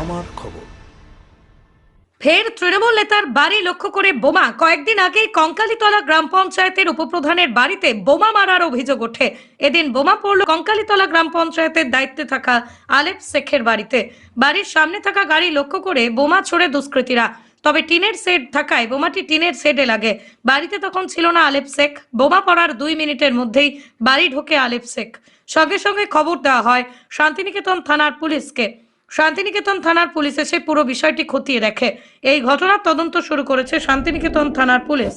আমার খবর। ফের তৃণমূল নেতার বাড়ি লক্ষ্য করে বোমা। কয়েকদিন আগেই কঙ্কালীতলা গ্রাম পঞ্চায়েতের উপপ্রধানের বাড়িতে বোমা মারার অভিযোগ ওঠে। এদিন বোমা পড়ল কঙ্কালীতলা গ্রাম পঞ্চায়েতের দায়িত্বে থাকা আলেপ শেখের বাড়িতে। বাড়ির সামনে থাকা গাড়ি লক্ষ্য করে বোমা ছোড়ে দুষ্কৃতীরা। তবে টিনের সেট থাকায় বোমাটি টিনের সেটে লাগে। বাড়িতে তখন ছিল না আলেপ শেখ। বোমা পড়ার দুই মিনিটের মধ্যেই বাড়ি ঢোকে আলেপ শেখ। সঙ্গে সঙ্গে খবর দেওয়া হয় শান্তিনিকেতন থানার পুলিশকে। শান্তিনিকেতন থানার পুলিশ এসে পুরো বিষয়টি খতিয়ে দেখে। এই ঘটনার তদন্ত শুরু করেছে শান্তিনিকেতন থানার পুলিশ।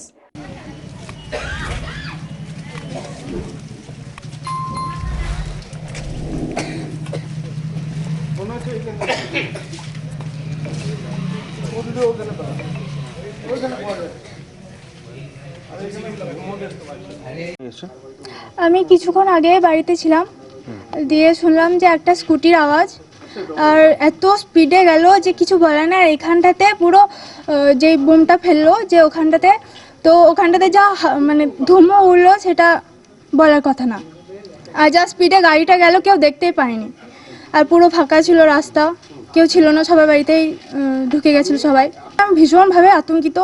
আমি কিছুক্ষণ আগে বাড়িতে ছিলাম। দিয়ে শুনলাম যে একটা স্কুটির আওয়াজ। আর এত স্পিডে গেল যে কিছু বলে না আর এখানটাতে পুরো যে বোমটা ফেলল যে ওখানটাতে তো ওখানটাতে যা হা- মানে ধুমো উঠল সেটা বলার কথা না। আর যা স্পিডে গাড়িটা গেল কেউ দেখতেই পায়নি। আর পুরো ফাঁকা ছিল রাস্তা। কেউ ছিল না সবাই বাড়িতেই ঢুকে গেছিল সবাই। আমি ভীষণভাবে আতঙ্কিত।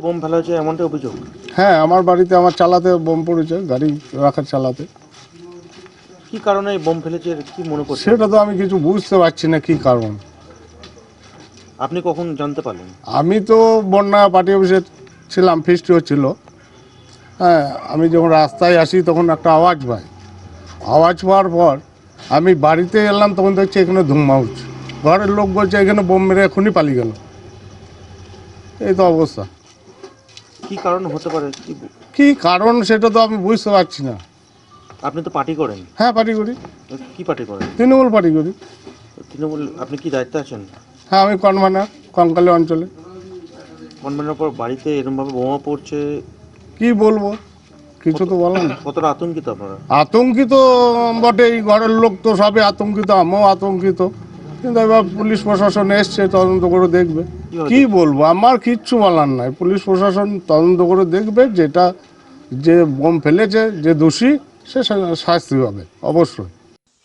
বোম ফেলা হয়েছে এমনটা অভিযোগ? হ্যাঁ আমার বাড়িতে আমার চালাতে বোম পড়েছে গাড়ি রাখার চালাতে। কি কারণে বোম ফেলেছে কি মনে করছে সেটা তো আমি কিছু বুঝতে পারছি না কি কারণ? আপনি কখন জানতে পারলেন? আমি তো বন্যা পার্টি অফিসে ছিলাম ফিস্টি হচ্ছিল হ্যাঁ আমি যখন রাস্তায় আসি তখন একটা আওয়াজ পাই। আওয়াজ পাওয়ার পর আমি বাড়িতে এলাম তখন দেখছি এখানে ধুমা উঠছে ঘরের লোক বলছে এখানে বোম মেরে এখনই পালিয়ে গেল। এই তো অবস্থা। কি কারণ হতে পারে? কি কারণ সেটা তো আমি বুঝতে পারছি না। আপনি তো পার্টি করেন। হ্যাঁ পার্টি করি। কি পার্টি করেন? তৃণমূল পার্টি করি। তৃণমূল আপনি কি দায়িত্বে আছেন? হ্যাঁ আমি কনভানার কঙ্কালী অঞ্চলে। কনভেনের পর বাড়িতে এরমভাবে বোমা পড়ছে? কি বলব? কিছু তো বলার না কতটা আতঙ্কিত আপনারা? আতঙ্কিত বটে এই ঘরের লোক তো সবে আতঙ্কিত আমিও আতঙ্কিত। কিন্তু এবার পুলিশ প্রশাসন এসছে তদন্ত করে দেখবে। কি বলব আমার কিচ্ছু বলার নাই। পুলিশ প্রশাসন তদন্ত করে দেখবে যেটা যে বোম ফেলেছে যে দোষী সে শাস্তি পাবে অবশ্যই।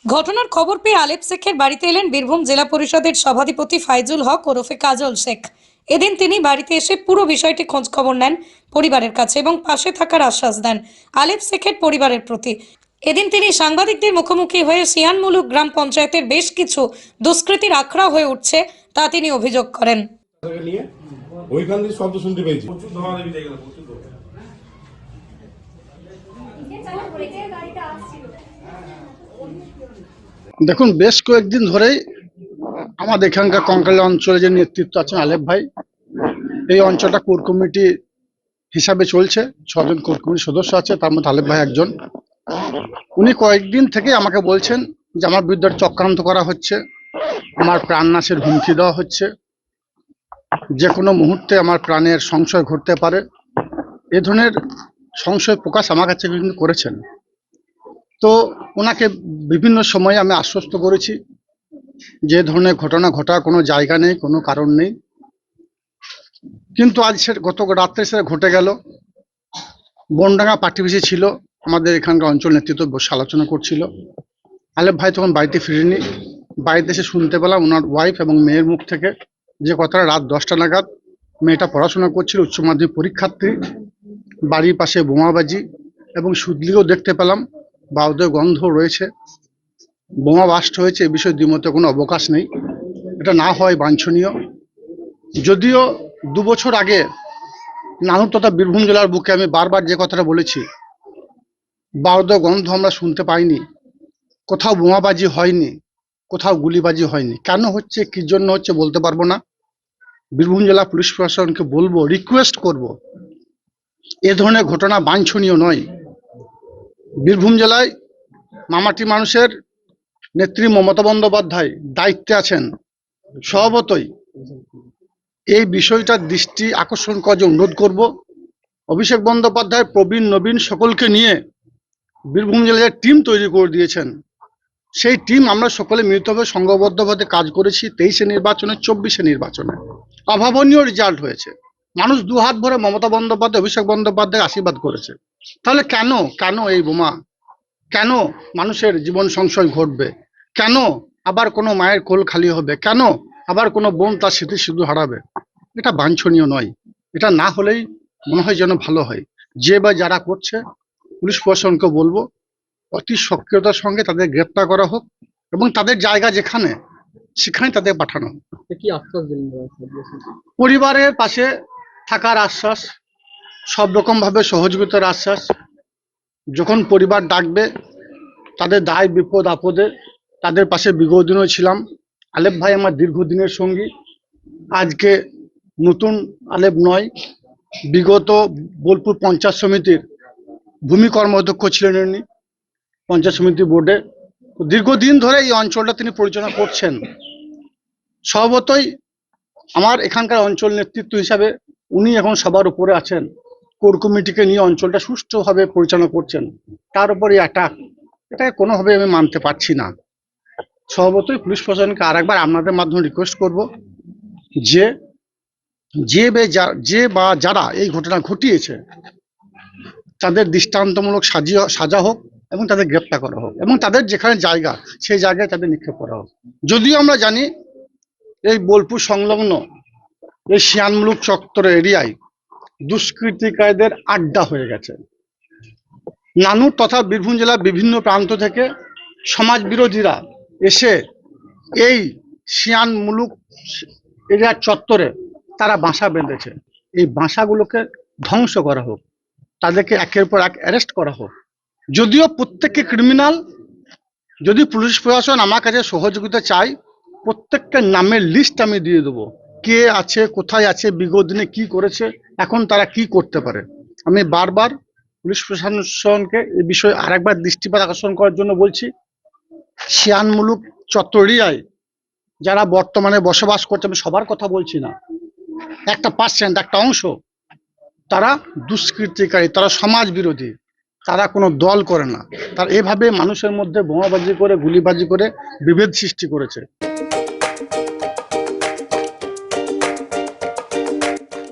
ঘটনার খবর পেয়ে আলেপ শেখের বাড়িতে এলেন বীরভূম জেলা পরিষদের সভাধিপতি ফাইজুল হক ওরফে কাজল শেখ। এদিন তিনি বাড়িতে এসে পুরো বিষয়টি খোঁজ খবর নেন পরিবারের কাছে এবং পাশে থাকার আশ্বাস দেন আলেপ শেখের পরিবারের প্রতি। এদিন তিনি সাংবাদিকদের মুখোমুখি হয়ে সিয়ানমুলুক গ্রাম পঞ্চায়েতের বেশ কিছু দুষ্কৃতির আখড়া হয়ে উঠছে তা তিনি অভিযোগ করেন। ওইখান থেকে শব্দ শুনতে পেয়েছি। দেখুন, বেশ কয়েকদিন ধরেই আমাদের এখানকার কঙ্কালী অঞ্চলে যে নেতৃত্ব আছেন আলেপ ভাই, এই অঞ্চলটা কোর কমিটি হিসাবে চলছে, ছজন কোর কমিটির সদস্য আছে, তার মধ্যে আলেপ ভাই একজন। উনি কয়েকদিন থেকে আমাকে বলছেন যে আমার বিরুদ্ধে চক্রান্ত করা হচ্ছে, আমার প্রাণনাশের হুমকি দেওয়া হচ্ছে। যে কোনো মুহূর্তে আমার প্রাণের সংশয় ঘটতে পারে। এ ধরনের সংশয় প্রকাশ আমার কাছে কিন্তু করেছেন। তো ওনাকে বিভিন্ন সময়ে আমি আশ্বস্ত করেছি যে ধরনের ঘটনা ঘটার কোনো জায়গা নেই, কোনো কারণ নেই। কিন্তু আজ সে গত রাত্রে সেটা ঘটে গেল। বনডাঙ্গা পার্টি ছিল, আমাদের এখানকার অঞ্চল নেতৃত্ব বসে আলোচনা করছিল। আলেপ ভাই তখন বাড়িতে ফিরেনি। বাড়িতে এসে শুনতে পেলাম ওনার ওয়াইফ এবং মেয়ের মুখ থেকে যে কথাটা রাত দশটা নাগাদ মেয়েটা পড়াশোনা করছিল, উচ্চ মাধ্যমিক পরীক্ষার্থী। বাড়ির পাশে বোমাবাজি এবং সুদলিও দেখতে পেলাম। বাউদের গন্ধ রয়েছে। বোমা বাস্ট হয়েছে এ বিষয়ে দ্বিমতে কোনো অবকাশ নেই। এটা না হয় বাঞ্ছনীয়। যদিও দু বছর আগে নানুর তথা বীরভূম জেলার বুকে আমি বারবার যে কথাটা বলেছি, বাউদের গন্ধ আমরা শুনতে পাইনি। কোথাও বোমাবাজি হয়নি, কোথাও গুলিবাজি হয়নি। কেন হচ্ছে, কি জন্য হচ্ছে বলতে পারব না। বীরভূম জেলা পুলিশ প্রশাসনকে বলব রিকোয়েস্ট করব এ ধরনের ঘটনা বাঞ্ছনীয় নয়। বীরভূম জেলায় মামাটি মানুষের নেত্রী মমতা বন্দ্যোপাধ্যায় দায়িত্বে আছেন। স্বভাবতই এই বিষয়টার দৃষ্টি আকর্ষণ করার অনুরোধ করব। অভিষেক বন্দ্যোপাধ্যায়, প্রবীণ, নবীন সকলকে নিয়ে বীরভূম জেলায় টিম তৈরি করে দিয়েছেন, সেই টিম আমরা সকলে মিলিতভাবে সংঘবদ্ধভাবে কাজ করেছি তেইশে নির্বাচনে, চব্বিশে নির্বাচনে। অভাবনীয় রেজাল্ট হয়েছে। মানুষ দু হাত ভরে মমতা বন্দ্যোপাধ্যায় অভিষেক বন্দ্যোপাধ্যায় আশীর্বাদ করেছে। তাহলে কেন কেন এই বোমা? কেন মানুষের জীবন সংশয় ঘটবে? কেন আবার কোনো মায়ের কোল খালি হবে? কেন আবার কোনো বোন তার স্মৃতি শুধু হারাবে? এটা বাঞ্ছনীয় নয়। এটা না হলেই মনে হয় যেন ভালো হয়। যে বা যারা করছে পুলিশ প্রশাসনকে বলব অতি সক্রিয়তার সঙ্গে তাদের গ্রেপ্তার করা হোক এবং তাদের জায়গা যেখানে সেখানে তাদের পাঠানো হোক। পরিবারের পাশে থাকার আশ্বাস, সব রকম ভাবে সহযোগিতার আশ্বাস। যখন পরিবার ডাকবে, তাদের দায়, বিপদ, আপদে তাদের পাশে বিগত দিনও ছিলাম। আলেপ ভাই আমার দীর্ঘদিনের সঙ্গী। আজকে নতুন আলেপ নয়, বিগত বোলপুর পঞ্চায়েত সমিতির ভূমি কর্মাধ্যক্ষ ছিলেন উনি, পঞ্চায়েত সমিতি বোর্ডে। দীর্ঘদিন ধরে এই অঞ্চলটা তিনি পরিচালনা করছেন। স্বভাবতই আমার এখানকার অঞ্চল নেতৃত্ব হিসাবে উনি এখন সবার উপরে আছেন। কোর কমিটিকে নিয়ে অঞ্চলটা সুষ্ঠুভাবে পরিচালনা করছেন। তার উপরে অ্যাটাক এটাকে কোনোভাবে আমি মানতে পারছি না। স্বভাবতই পুলিশ প্রশাসনকে আর একবার আপনাদের মাধ্যমে রিকোয়েস্ট করব যে যে যে বা যারা এই ঘটনা ঘটিয়েছে, তাদের দৃষ্টান্তমূলক সাজিয়ে সাজা হোক এবং তাদের গ্রেপ্তার করা হোক এবং তাদের যেখানে জায়গা, সেই জায়গায় তাদের নিক্ষেপ করা হোক। যদিও আমরা জানি এই বোলপুর সংলগ্ন এই শিয়ানমুলুক চত্বর এরিয়ায় দুষ্কৃতিকারীদের আড্ডা হয়ে গেছে। নানু তথা বীরভূম জেলার বিভিন্ন প্রান্ত থেকে সমাজ বিরোধীরা এসে এই শিয়ান মুলুক এরিয়ার চত্বরে তারা বাসা বেঁধেছে। এই বাসাগুলোকে ধ্বংস করা হোক, তাদেরকে একের পর এক অ্যারেস্ট করা হোক। যদিও প্রত্যেককে ক্রিমিনাল, যদি পুলিশ প্রশাসন আমার কাছে সহযোগিতা চাই প্রত্যেকটা নামের লিস্ট আমি দিয়ে দেবো। কে আছে, কোথায় আছে, বিগত দিনে কি করেছে, এখন তারা কি করতে পারে? আমি বারবার পুলিশ প্রশাসনকে এই বিষয়ে আরেকবার দৃষ্টিপাত আকর্ষণ করার জন্য বলছি শিয়ানমুলুক চত্বরিয়ায় যারা বর্তমানে বসবাস করছে, আমি সবার কথা বলছি না। একটা পার্সেন্ট একটা অংশ, তারা দুষ্কৃতিকারী, তারা সমাজ বিরোধী তারা কোনো দল করে না। তারা এভাবে মানুষের মধ্যে বোমাবাজি করে, গুলিবাজি করে বিভেদ সৃষ্টি করেছে।